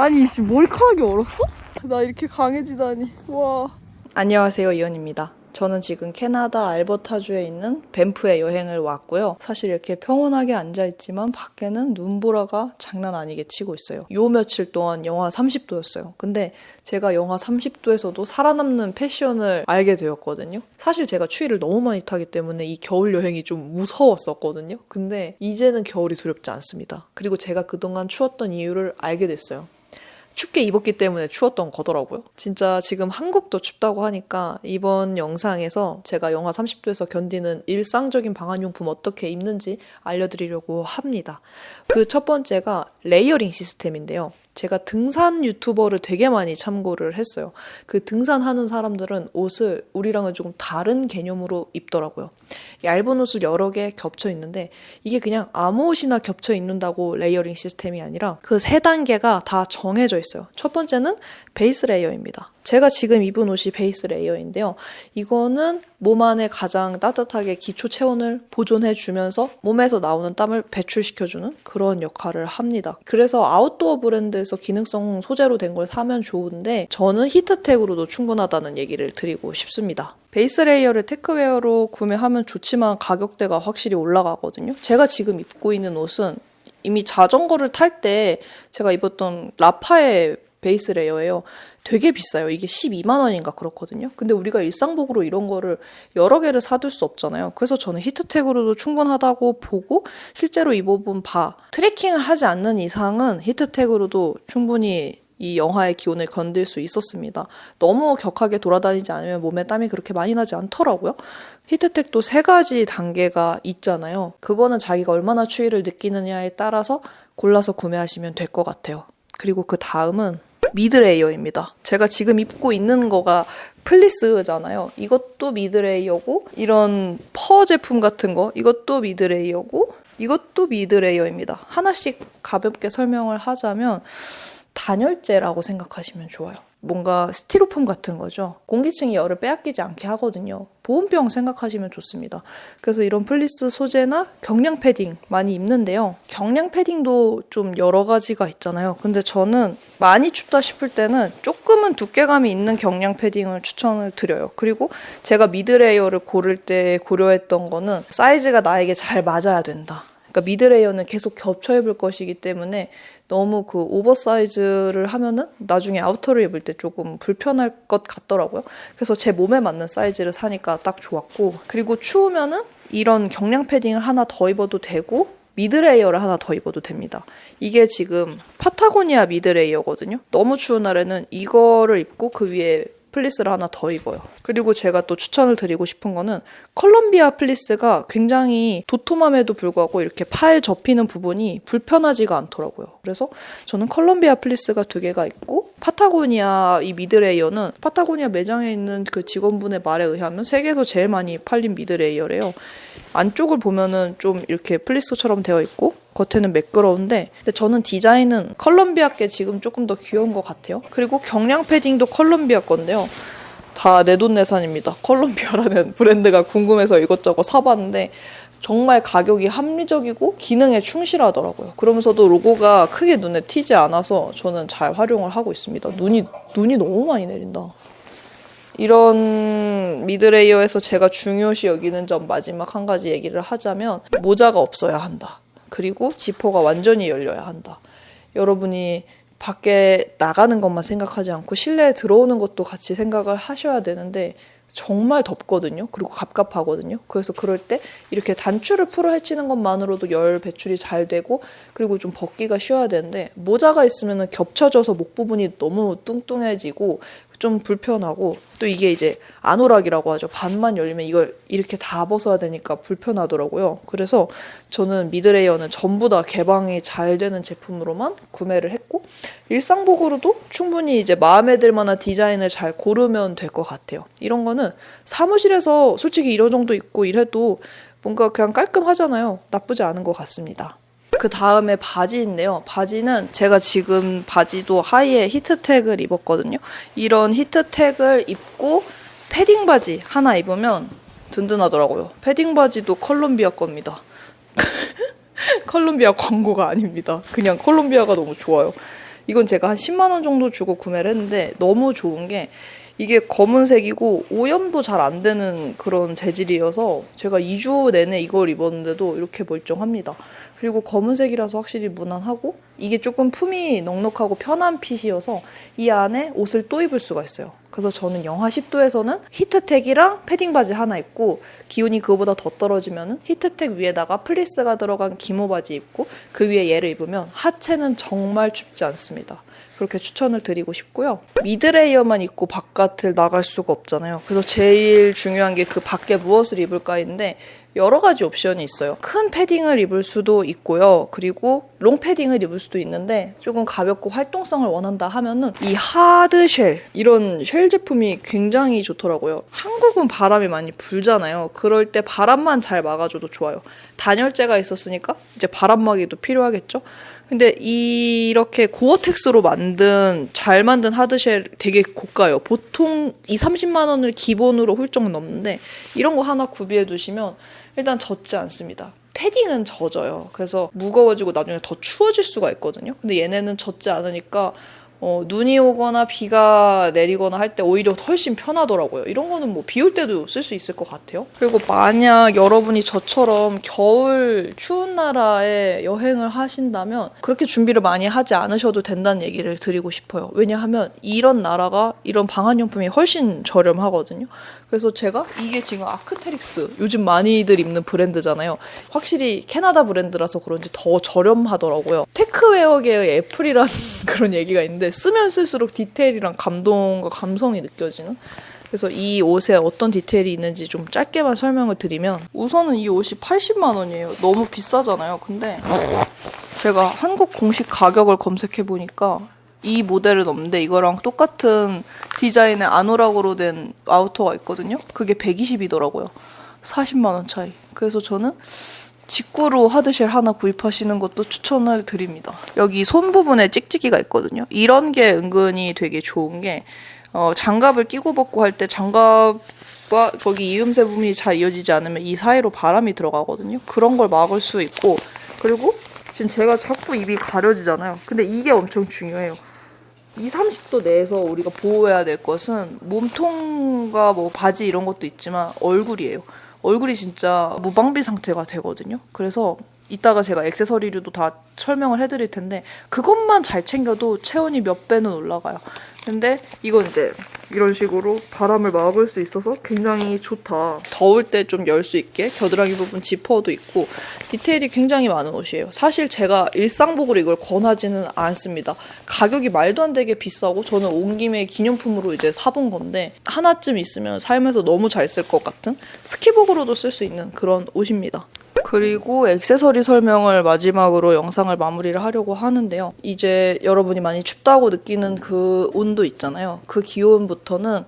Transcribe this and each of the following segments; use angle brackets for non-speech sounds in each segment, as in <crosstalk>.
아니 지금 머리카락이 얼었어? 나 이렇게 강해지다니 와 안녕하세요 이현입니다 저는 지금 캐나다 알버타주에 있는 밴프에 여행을 왔고요. 사실 이렇게 평온하게 앉아있지만 밖에는 눈보라가 장난 아니게 치고 있어요. 요 며칠 동안 영하 30도였어요. 근데 제가 영하 30도에서도 살아남는 패션을 알게 되었거든요. 사실 제가 추위를 너무 많이 타기 때문에 이 겨울 여행이 좀 무서웠었거든요. 근데 이제는 겨울이 두렵지 않습니다. 그리고 제가 그동안 추웠던 이유를 알게 됐어요. 춥게 입었기 때문에 추웠던 거더라고요. 진짜 지금 한국도 춥다고 하니까 이번 영상에서 제가 영하 30도에서 견디는 일상적인 방한용품 어떻게 입는지 알려드리려고 합니다. 그 첫 번째가 레이어링 시스템인데요. 제가 등산 유튜버를 되게 많이 참고를 했어요. 그 등산하는 사람들은 옷을 우리랑은 조금 다른 개념으로 입더라고요. 얇은 옷을 여러 개 겹쳐 있는데 이게 그냥 아무 옷이나 겹쳐 입는다고 레이어링 시스템이 아니라 그 세 단계가 다 정해져 있어요. 첫 번째는 베이스 레이어입니다. 제가 지금 입은 옷이 베이스 레이어인데요. 이거는 몸 안에 가장 따뜻하게 기초 체온을 보존해 주면서 몸에서 나오는 땀을 배출시켜 주는 그런 역할을 합니다. 그래서 아웃도어 브랜드에서 기능성 소재로 된 걸 사면 좋은데 저는 히트텍으로도 충분하다는 얘기를 드리고 싶습니다. 베이스 레이어를 테크웨어로 구매하면 좋지만 가격대가 확실히 올라가거든요. 제가 지금 입고 있는 옷은 이미 자전거를 탈 때 제가 입었던 라파의 베이스 레이어예요. 되게 비싸요. 이게 12만 원인가 그렇거든요. 근데 우리가 일상복으로 이런 거를 여러 개를 사둘 수 없잖아요. 그래서 저는 히트텍으로도 충분하다고 보고 실제로 입어본 바 트레킹을 하지 않는 이상은 히트텍으로도 충분히 이 영하의 기온을 건들 수 있었습니다. 너무 격하게 돌아다니지 않으면 몸에 땀이 그렇게 많이 나지 않더라고요. 히트텍도 세 가지 단계가 있잖아요. 그거는 자기가 얼마나 추위를 느끼느냐에 따라서 골라서 구매하시면 될 것 같아요. 그리고 그 다음은 미드레이어입니다. 제가 지금 입고 있는 거가 플리스잖아요. 이것도 미드레이어고 이런 퍼 제품 같은 거 이것도 미드레이어고 이것도 미드레이어입니다. 하나씩 가볍게 설명을 하자면 단열재라고 생각하시면 좋아요. 뭔가 스티로폼 같은 거죠. 공기층이 열을 빼앗기지 않게 하거든요. 보온병 생각하시면 좋습니다. 그래서 이런 플리스 소재나 경량 패딩 많이 입는데요. 경량 패딩도 좀 여러 가지가 있잖아요. 근데 저는 많이 춥다 싶을 때는 조금은 두께감이 있는 경량 패딩을 추천을 드려요. 그리고 제가 미드레이어를 고를 때 고려했던 거는 사이즈가 나에게 잘 맞아야 된다. 그러니까 미드레이어는 계속 겹쳐 입을 것이기 때문에 너무 그 오버사이즈를 하면은 나중에 아우터를 입을 때 조금 불편할 것 같더라고요. 그래서 제 몸에 맞는 사이즈를 사니까 딱 좋았고 그리고 추우면은 이런 경량 패딩을 하나 더 입어도 되고 미드레이어를 하나 더 입어도 됩니다. 이게 지금 파타고니아 미드레이어거든요. 너무 추운 날에는 이거를 입고 그 위에 플리스를 하나 더 입어요. 그리고 제가 또 추천을 드리고 싶은 거는 컬럼비아 플리스가 굉장히 도톰함에도 불구하고 이렇게 팔 접히는 부분이 불편하지가 않더라고요. 그래서 저는 컬럼비아 플리스가 두 개가 있고 파타고니아 이 미드레이어는 파타고니아 매장에 있는 그 직원분의 말에 의하면 세계에서 제일 많이 팔린 미드레이어래요. 안쪽을 보면은 좀 이렇게 플리스처럼 되어 있고 겉에는 매끄러운데 근데 저는 디자인은 컬럼비아께 지금 조금 더 귀여운 것 같아요. 그리고 경량 패딩도 컬럼비아 건데요. 다 내돈내산입니다. 컬럼비아라는 브랜드가 궁금해서 이것저것 사봤는데 정말 가격이 합리적이고 기능에 충실하더라고요. 그러면서도 로고가 크게 눈에 튀지 않아서 저는 잘 활용을 하고 있습니다. 눈이 눈이 너무 많이 내린다. 이런 미드레이어에서 제가 중요시 여기는 점 마지막 한 가지 얘기를 하자면 모자가 없어야 한다. 그리고 지퍼가 완전히 열려야 한다. 여러분이 밖에 나가는 것만 생각하지 않고 실내에 들어오는 것도 같이 생각을 하셔야 되는데 정말 덥거든요. 그리고 갑갑하거든요. 그래서 그럴 때 이렇게 단추를 풀어 헤치는 것만으로도 열 배출이 잘 되고 그리고 좀 벗기가 쉬워야 되는데 모자가 있으면 겹쳐져서 목 부분이 너무 뚱뚱해지고 좀 불편하고 또 이게 이제 아노락이라고 하죠. 반만 열리면 이걸 이렇게 다 벗어야 되니까 불편하더라고요. 그래서 저는 미드레이어는 전부 다 개방이 잘 되는 제품으로만 구매를 했고 일상복으로도 충분히 이제 마음에 들 만한 디자인을 잘 고르면 될 것 같아요. 이런 거는 사무실에서 솔직히 이런 정도 입고 이래도 뭔가 그냥 깔끔하잖아요. 나쁘지 않은 것 같습니다. 그 다음에 바지인데요. 바지는 제가 지금 바지도 하이에 히트텍을 입었거든요. 이런 히트텍을 입고 패딩 바지 하나 입으면 든든하더라고요. 패딩 바지도 컬럼비아 겁니다. <laughs> 컬럼비아 광고가 아닙니다. 그냥 컬럼비아가 너무 좋아요. 이건 제가 한 10만 원 정도 주고 구매를 했는데 너무 좋은 게 이게 검은색이고 오염도 잘 안 되는 그런 재질이어서 제가 2주 내내 이걸 입었는데도 이렇게 멀쩡합니다. 그리고 검은색이라서 확실히 무난하고 이게 조금 품이 넉넉하고 편한 핏이어서 이 안에 옷을 또 입을 수가 있어요. 그래서 저는 영하 10도에서는 히트텍이랑 패딩 바지 하나 입고 기온이 그거보다 더 떨어지면은 히트텍 위에다가 플리스가 들어간 기모 바지 입고 그 위에 얘를 입으면 하체는 정말 춥지 않습니다. 그렇게 추천을 드리고 싶고요. 미드레이어만 입고 바깥을 나갈 수가 없잖아요. 그래서 제일 중요한 게 그 밖에 무엇을 입을까인데 여러 가지 옵션이 있어요. 큰 패딩을 입을 수도 있고요. 그리고 롱 패딩을 입을 수도 있는데 조금 가볍고 활동성을 원한다 하면은 이 하드 쉘 이런 쉘 제품이 굉장히 좋더라고요. 한국은 바람이 많이 불잖아요. 그럴 때 바람만 잘 막아줘도 좋아요. 단열재가 있었으니까 이제 바람막이도 필요하겠죠. 근데 이렇게 고어텍스로 만든 잘 만든 하드쉘 되게 고가요. 보통 2, 30만 원을 기본으로 훌쩍 넘는데 이런 거 하나 구비해 두시면 일단 젖지 않습니다. 패딩은 젖어요. 그래서 무거워지고 나중에 더 추워질 수가 있거든요. 근데 얘네는 젖지 않으니까 어, 눈이 오거나 비가 내리거나 할 때 오히려 훨씬 편하더라고요. 이런 거는 뭐 비 올 때도 쓸 수 있을 것 같아요. 그리고 만약 여러분이 저처럼 겨울 추운 나라에 여행을 하신다면 그렇게 준비를 많이 하지 않으셔도 된다는 얘기를 드리고 싶어요. 왜냐하면 이런 나라가 이런 방한용품이 훨씬 저렴하거든요. 그래서 제가 이게 지금 아크테릭스 요즘 많이들 입는 브랜드잖아요. 확실히 캐나다 브랜드라서 그런지 더 저렴하더라고요. 테크웨어계의 애플이라는 <laughs> 그런 얘기가 있는데 쓰면 쓸수록 디테일이랑 감동과 감성이 느껴지는 그래서 이 옷에 어떤 디테일이 있는지 좀 짧게만 설명을 드리면 우선은 이 옷이 80만 원이에요. 너무 비싸잖아요. 근데 제가 한국 공식 가격을 검색해 보니까 이 모델은 없는데 이거랑 똑같은 디자인의 아노락으로 된 아우터가 있거든요. 그게 120이더라고요. 40만 원 차이. 그래서 저는 직구로 하드쉘 하나 구입하시는 것도 추천을 드립니다. 여기 손 부분에 찍찍이가 있거든요. 이런 게 은근히 되게 좋은 게 어, 장갑을 끼고 벗고 할 때 장갑과 거기 이음새 부분이 잘 이어지지 않으면 이 사이로 바람이 들어가거든요. 그런 걸 막을 수 있고 그리고 지금 제가 자꾸 입이 가려지잖아요. 근데 이게 엄청 중요해요. 2, 30도 내에서 우리가 보호해야 될 것은 몸통과 뭐 바지 이런 것도 있지만 얼굴이에요. 얼굴이 진짜 무방비 상태가 되거든요. 그래서 이따가 제가 액세서리류도 다 설명을 해드릴 텐데 그것만 잘 챙겨도 체온이 몇 배는 올라가요. 근데 이건 이제 이런 식으로 바람을 막을 수 있어서 굉장히 좋다. 더울 때 좀 열 수 있게 겨드랑이 부분 지퍼도 있고 디테일이 굉장히 많은 옷이에요. 사실 제가 일상복으로 이걸 권하지는 않습니다. 가격이 말도 안 되게 비싸고 저는 온 김에 기념품으로 이제 사본 건데 하나쯤 있으면 삶에서 너무 잘 쓸 것 같은 스키복으로도 쓸 수 있는 그런 옷입니다. 그리고 액세서리 설명을 마지막으로 영상을 마무리를 하려고 하는데요. 이제 여러분이 많이 춥다고 느끼는 그 온도 있잖아요. 그 기온부터는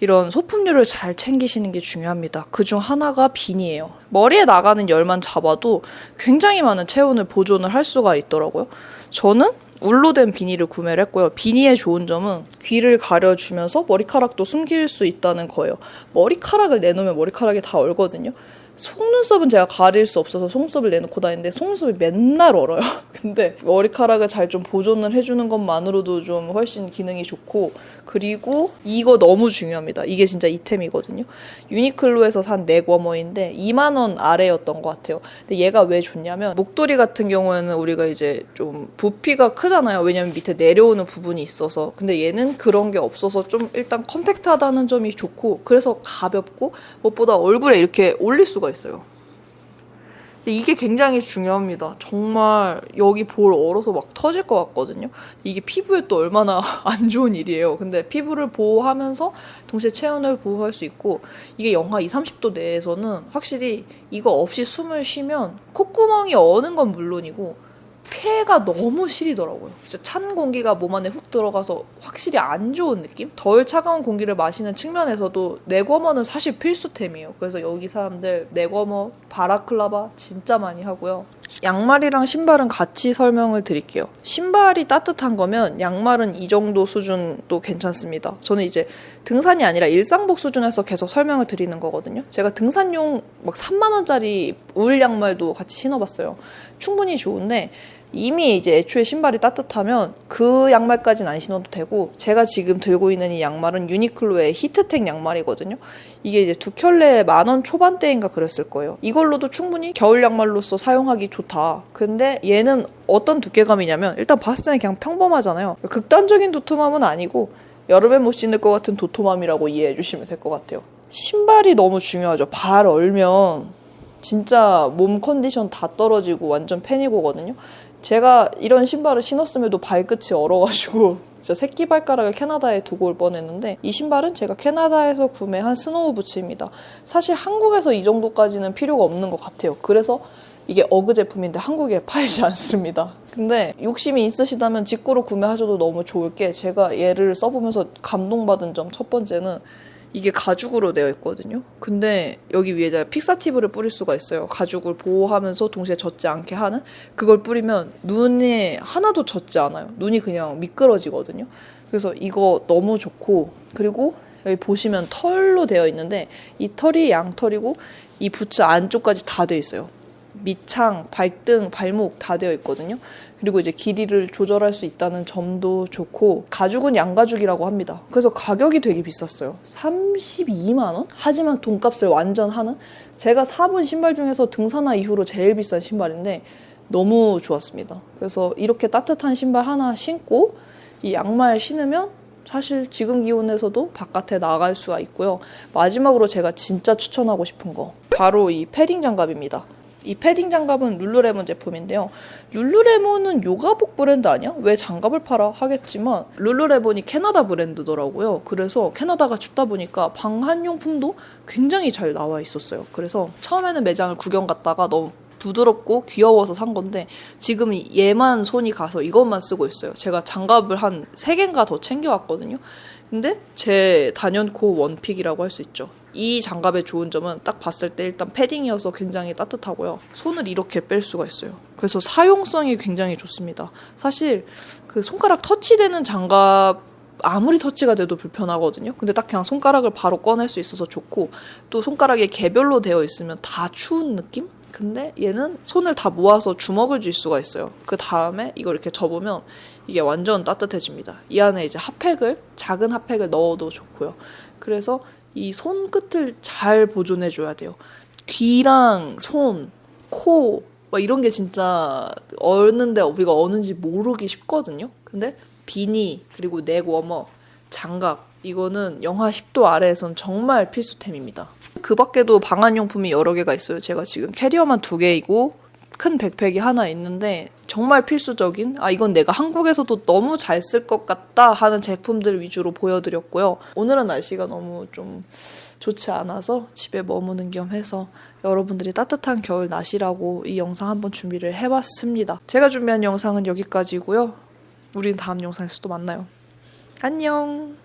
이런 소품류를 잘 챙기시는 게 중요합니다. 그중 하나가 비니예요. 머리에 나가는 열만 잡아도 굉장히 많은 체온을 보존을 할 수가 있더라고요. 저는 울로 된 비니를 구매를 했고요. 비니의 좋은 점은 귀를 가려주면서 머리카락도 숨길 수 있다는 거예요. 머리카락을 내놓으면 머리카락이 다 얼거든요. 속눈썹은 제가 가릴 수 없어서 속눈썹을 내놓고 다니는데 속눈썹이 맨날 얼어요. <laughs> 근데 머리카락을 잘 좀 보존을 해주는 것만으로도 좀 훨씬 기능이 좋고 그리고 이거 너무 중요합니다. 이게 진짜 이템이거든요. 유니클로에서 산 넥워머인데 2만 원 아래였던 것 같아요. 근데 얘가 왜 좋냐면 목도리 같은 경우에는 우리가 이제 좀 부피가 크잖아요. 왜냐면 밑에 내려오는 부분이 있어서. 근데 얘는 그런 게 없어서 좀 일단 컴팩트하다는 점이 좋고 그래서 가볍고 무엇보다 얼굴에 이렇게 올릴 수가 있어요. 근데 이게 굉장히 중요합니다. 정말 여기 볼 얼어서 막 터질 것 같거든요. 이게 피부에 또 얼마나 <laughs> 안 좋은 일이에요. 근데 피부를 보호하면서 동시에 체온을 보호할 수 있고 이게 영하 2, 30도 내에서는 확실히 이거 없이 숨을 쉬면 콧구멍이 어는 건 물론이고 폐가 너무 시리더라고요. 진짜 찬 공기가 몸 안에 훅 들어가서 확실히 안 좋은 느낌? 덜 차가운 공기를 마시는 측면에서도 네거머는 사실 필수템이에요. 그래서 여기 사람들 네거머, 바라클라바 진짜 많이 하고요. 양말이랑 신발은 같이 설명을 드릴게요. 신발이 따뜻한 거면 양말은 이 정도 수준도 괜찮습니다. 저는 이제 등산이 아니라 일상복 수준에서 계속 설명을 드리는 거거든요. 제가 등산용 막 3만 원짜리 울 양말도 같이 신어봤어요. 충분히 좋은데 이미 이제 애초에 신발이 따뜻하면 그 양말까지는 안 신어도 되고 제가 지금 들고 있는 이 양말은 유니클로의 히트텍 양말이거든요. 이게 이제 두 켤레 만 원 초반대인가 그랬을 거예요. 이걸로도 충분히 겨울 양말로서 사용하기 좋다. 근데 얘는 어떤 두께감이냐면 일단 봤을 때는 그냥 평범하잖아요. 극단적인 도톰함은 아니고 여름에 못 신을 것 같은 도톰함이라고 이해해 주시면 될 것 같아요. 신발이 너무 중요하죠. 발 얼면 진짜 몸 컨디션 다 떨어지고 완전 패닉오거든요. 제가 이런 신발을 신었음에도 발끝이 얼어가지고 <laughs> 진짜 새끼 발가락을 캐나다에 두고 올 뻔했는데 이 신발은 제가 캐나다에서 구매한 스노우 부츠입니다. 사실 한국에서 이 정도까지는 필요가 없는 것 같아요. 그래서 이게 어그 제품인데 한국에 <laughs> 팔지 않습니다. 근데 욕심이 있으시다면 직구로 구매하셔도 너무 좋을 게 제가 얘를 써보면서 감동받은 점 첫 번째는 이게 가죽으로 되어 있거든요. 근데 여기 위에다 픽사티브를 뿌릴 수가 있어요. 가죽을 보호하면서 동시에 젖지 않게 하는 그걸 뿌리면 눈에 하나도 젖지 않아요. 눈이 그냥 미끄러지거든요. 그래서 이거 너무 좋고 그리고 여기 보시면 털로 되어 있는데 이 털이 양털이고 이 부츠 안쪽까지 다 되어 있어요. 밑창, 발등, 발목 다 되어 있거든요. 그리고 이제 길이를 조절할 수 있다는 점도 좋고 가죽은 양가죽이라고 합니다. 그래서 가격이 되게 비쌌어요. 32만 원? 하지만 돈값을 완전 하는 제가 사본 신발 중에서 등산화 이후로 제일 비싼 신발인데 너무 좋았습니다. 그래서 이렇게 따뜻한 신발 하나 신고 이 양말 신으면 사실 지금 기온에서도 바깥에 나갈 수가 있고요. 마지막으로 제가 진짜 추천하고 싶은 거 바로 이 패딩 장갑입니다. 이 패딩 장갑은 룰루레몬 제품인데요. 룰루레몬은 요가복 브랜드 아니야? 왜 장갑을 팔아? 하겠지만 룰루레몬이 캐나다 브랜드더라고요. 그래서 캐나다가 춥다 보니까 방한용품도 굉장히 잘 나와 있었어요. 그래서 처음에는 매장을 구경 갔다가 너무 부드럽고 귀여워서 산 건데 지금 얘만 손이 가서 이것만 쓰고 있어요. 제가 장갑을 한 3개인가 더 챙겨왔거든요. 근데 제 단연코 원픽이라고 할 수 있죠. 이 장갑의 좋은 점은 딱 봤을 때 일단 패딩이어서 굉장히 따뜻하고요. 손을 이렇게 뺄 수가 있어요. 그래서 사용성이 굉장히 좋습니다. 사실 그 손가락 터치되는 장갑 아무리 터치가 돼도 불편하거든요. 근데 딱 그냥 손가락을 바로 꺼낼 수 있어서 좋고 또 손가락이 개별로 되어 있으면 다 추운 느낌? 근데 얘는 손을 다 모아서 주먹을 쥘 수가 있어요. 그 다음에 이걸 이렇게 접으면 이게 완전 따뜻해집니다. 이 안에 이제 핫팩을 작은 핫팩을 넣어도 좋고요. 그래서 이 손끝을 잘 보존해 줘야 돼요. 귀랑 손, 코, 막 이런 게 진짜 어는데 우리가 어는지 모르기 쉽거든요. 근데 비니 그리고 넥 워머, 장갑 이거는 영하 10도 아래에선 정말 필수템입니다. 그 밖에도 방한용품이 여러 개가 있어요. 제가 지금 캐리어만 두 개이고 큰 백팩이 하나 있는데 정말 필수적인 아 이건 내가 한국에서도 너무 잘 쓸 것 같다 하는 제품들 위주로 보여드렸고요. 오늘은 날씨가 너무 좀 좋지 않아서 집에 머무는 겸 해서 여러분들이 따뜻한 겨울 나시라고 이 영상 한번 준비를 해봤습니다. 제가 준비한 영상은 여기까지고요. 우린 다음 영상에서 또 만나요. 안녕.